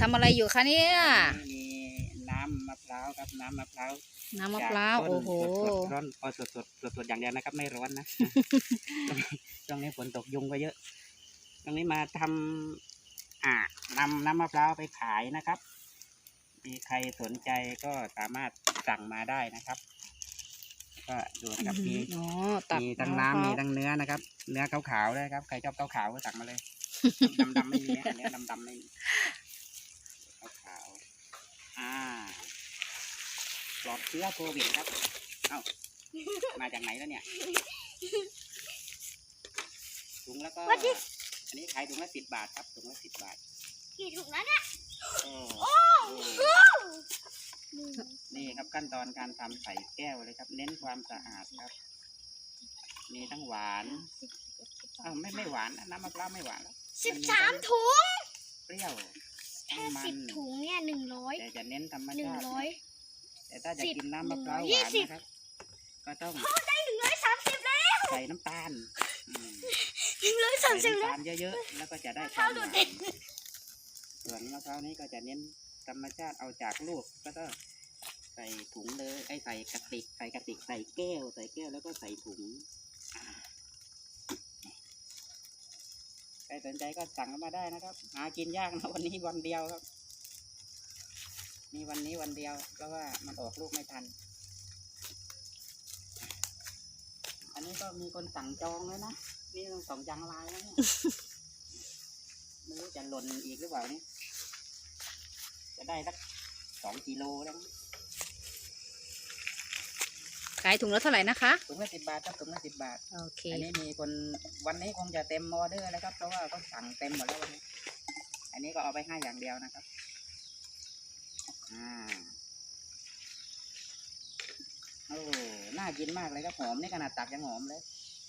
ทำอะไรอยู่คะเนี่ย มีน้ำมะพร้าวครับน้ำมะพร้าวน้ำมะพร้าวจากต้นโอ้โห สดๆร้อนเอาสดสดสดสดๆอย่างเดียวนะครับ ไม่ร้อนนะ ช่วงนี้ฝนตกยุงก็เยอะตรงนี้มาทำอ่านำน้ำมะพร้าวไปขายนะครับ มีใครสนใจก็สามารถสั่งมาได้นะครับ ก็ดูนะครับมี อ๋อตัดมีทั้งมะพน้ำร้าวมีทั้งเนื้อนะครับ เนื้อขาวๆด้วยครับ ใครชอบขาวๆก็สั่งมาเลย ดำๆไม่มีนะเนื้อดำๆไม่มีขาวๆอ่า ปลอดเชื้อโควิดครับ เอ้า มาจากไหนแล้วเนี่ย ถุงแล้วก็ อันนี้ขายถุงละสิบบาทครับ ถุงละสิบบาท กี่ถุงแล้วเนี่ยโอ้นี่ครับขั้นตอนการทำใส่แก้วเลยครับ เน้นความสะอาดครับ มีทั้งหวานอ้าวไม่ไม่หวานนะน้ำมะพร้าวไม่หวานแล้วสิบสามถุง เปรี้ยวแค่มัสิบนถุงเนี่ยหนึ่งร้อยแต่จะเน้นธรรมหนึ่งชาติร้อย แต่ถ้าจะสิบกินน้ำมะพร้าวหหนึ่งร้อยวานยี่สิบนะครับ ก็ต้องได้หนึ่งร้อยสามสิบแล้วใส่น้ำตาลอืมหนึ่งร้อยสาใส่มสิบน้ำแล้วตาลเยอะๆแล้วก็จะได้คเท้าวามหดูวานเด็กส่วนมะพร้าวนี้ก็จะเน้นธรรมชาติเอาจากลูกก็ต้องใส่ถุงเลยไอ้ใส่กระติก ใส่กระติกใส่แก้ว ใส่แก้วแล้วก็ใส่ถุงอ่าใครสนใจก็สั่งเข้ามาได้นะครับ หากินยากนะวันนี้วันเดียวครับ มีวันนี้วันเดียว เพราะว่ามันออกลูกไม่ทัน อันนี้ก็มีคนสั่งจองแล้วนะ นี่ต้องสองจังลายแล้วเนี่ยไม่รู้จะหล่นอีกหรือเปล่านี่จะได้สักสองกิโลแล้วมั้งขายถุงละเท่าไหร่นะคะ ถุงละสิบบาทครับถุงละสิบบาท โอเค อันนี้มีคนวันนี้คงจะเต็มออเดอร์แล้วครับ เพราะว่าเขาสั่งเต็มหมดแล้ววันนี้ อันนี้ก็เอาไปให้อย่างเดียวนะครับอ่า โอ้น่ากินมากเลยครับหอมนี่ขนาดตักยังหอมเลย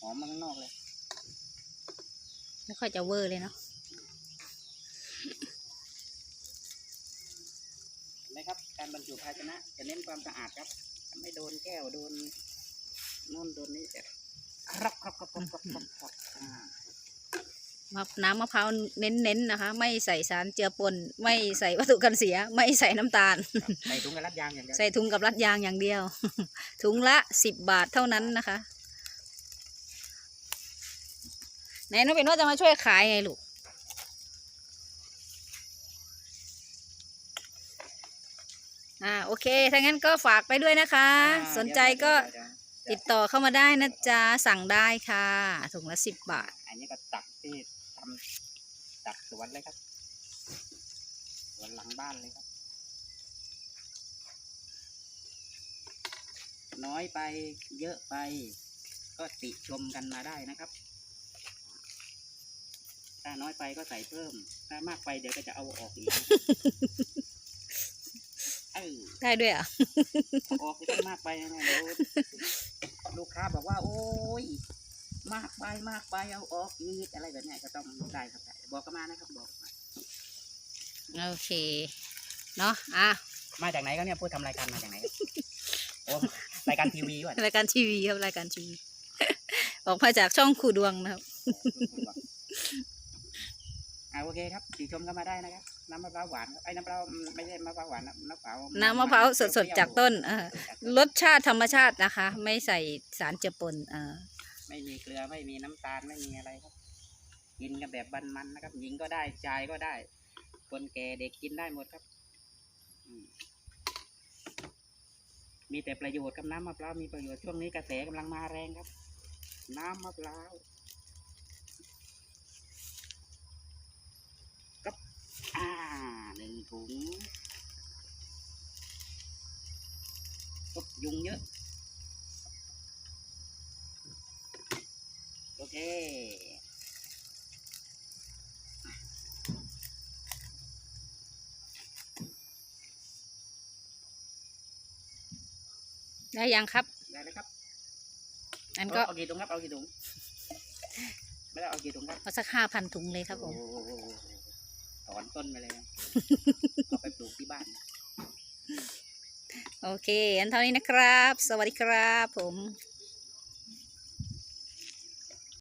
หอมมาข้างนอกเลย ไม่ค่อยจะเวอร์เลยเนาะเห็นไหมครับ การบรรจุภาชนะจะเน้นความสะอาดครับ ไม่โดนแก้วโดนนู่นโดนนี่จะครับครับครับครับครับครับครับอ่ามะ น้ำมะพร้าวเน้นๆนะคะ ไม่ใส่สารเจือปน ไม่ใส่วัตถุกันเสีย ไม่ใส่น้ำตาลครับใส่ถุงกระลัดยางอย่างเดียวใส่ถุงกับรัดยางอย่างเดียว ถุงละสิบบาทเท่านั้นนะคะไหนน้องเป็นว่าจะมาช่วยขายไงลูกอ่าโอเคถ้างั้นก็ฝากไปด้วยนะคะอ่าสนใจก็เดี๋ยวติดต่อเข้ามาได้นะจ๊ะ สั่งได้ค่ะถุงละสิบบาท อันนี้ก็ตักที่ ทำตักสวนเลยครับสวนหลังบ้านเลยครับ น้อยไปเยอะไป ก็ติชมกันมาได้นะครับ ถ้าน้อยไปก็ใส่เพิ่ม ถ้ามากไปเดี๋ยวก็จะเอาออกอีกเออได้ด้วยอะเอาออกไปมากไปนะเดี๋ยวลูกค้าบอกว่า โอ้ย มากไปมากไปเอาออกอีกอะไรแบบเนี้ยก็ต้องได้ครับได้บอกกันมานะครับบอกมาโอเค เนาะอะมาจากไหนก็เนี่ยพูดทำรายการมาจากไหนโอ้รายการทีวีว่ะรายการทีวีครับรายการทีวีออกมาจากช่องคูดวงนะครับอ่าโอเคครับติชมกันมาได้นะครับน้ำมะพร้าวหวานครับไอ้น้ำมะพร้าวไม่ใช่มะพร้าวหวานนะน้ำมะพร้าวน้ำมะพร้าวสดๆจากต้นเออสดๆจากรสชาติธรรมชาตินะคะ ไม่ใส่สารเจือปนเออ ไม่มีเกลือไม่มีน้ำตาลไม่มีอะไรครับ กินกันแบบมันๆนะครับ หญิงก็ได้ชายก็ได้ คนแก่เด็กกินได้หมดครับมีแต่ประโยชน์กับน้ำมะพร้าวมีประโยชน์ช่วงนี้กระแสกำลังมาแรงครับ น้ำมะพร้าวกับอ่าหนึ่งถุงยุงเยอะ โอเค ได้ยังครับ ได้เลยครับอันก็เอากี่ถุงครับ เอากี่ถุง ไม่ได้เอากี่ถุงครับเอาสักห้าพันถุงเลยครับผมโอ้โหถอนต้นไปเลยนะเอาไปปลูกที่บ้าน โอเค อันเท่านี้นะครับ สวัสดีครับผม